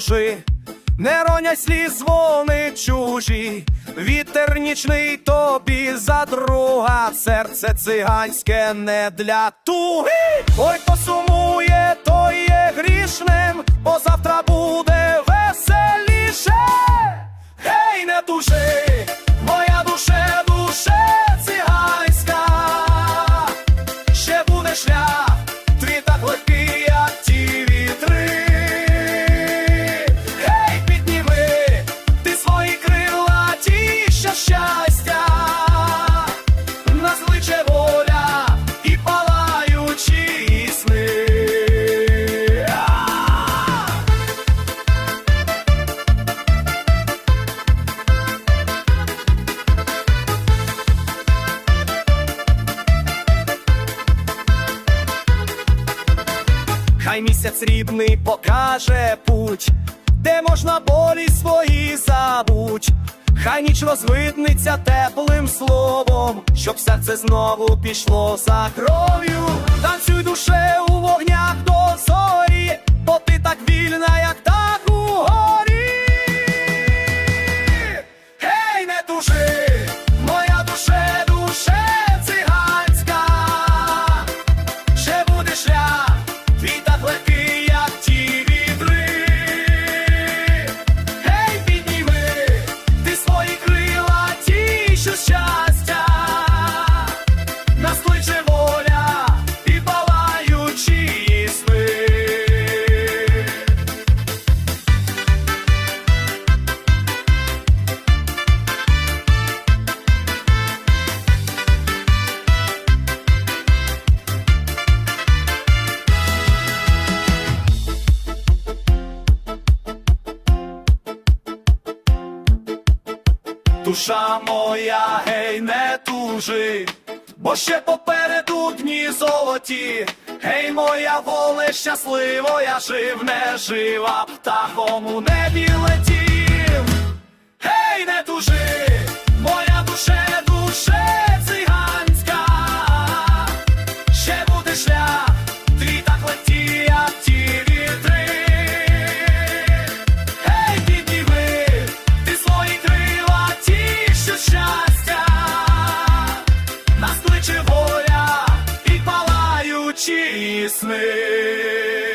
гей, не ронять сліз вони чужі, вітер нічний тобі за друга, серце циганське не для туги. Ой, хто сумує, той є грішним, бо завтра буде веселіше. Гей, не тужи, Хай місяць рідний покаже путь, де можна болі свої забуть. Хай ніч розвидниться теплим словом, щоб серце знову пішло за кров'ю. Танцюй душе у вогнях до зорі, бо ти так вільна, як так у горі. Гей, не тужи, моя душе, душе циганська. Ще буде шлях, Душа моя, гей, не тужи, бо ще попереду дні золоті. Гей, моя воле, щасливо, я жив, не жива, птахом у небі поля і палаючі сни.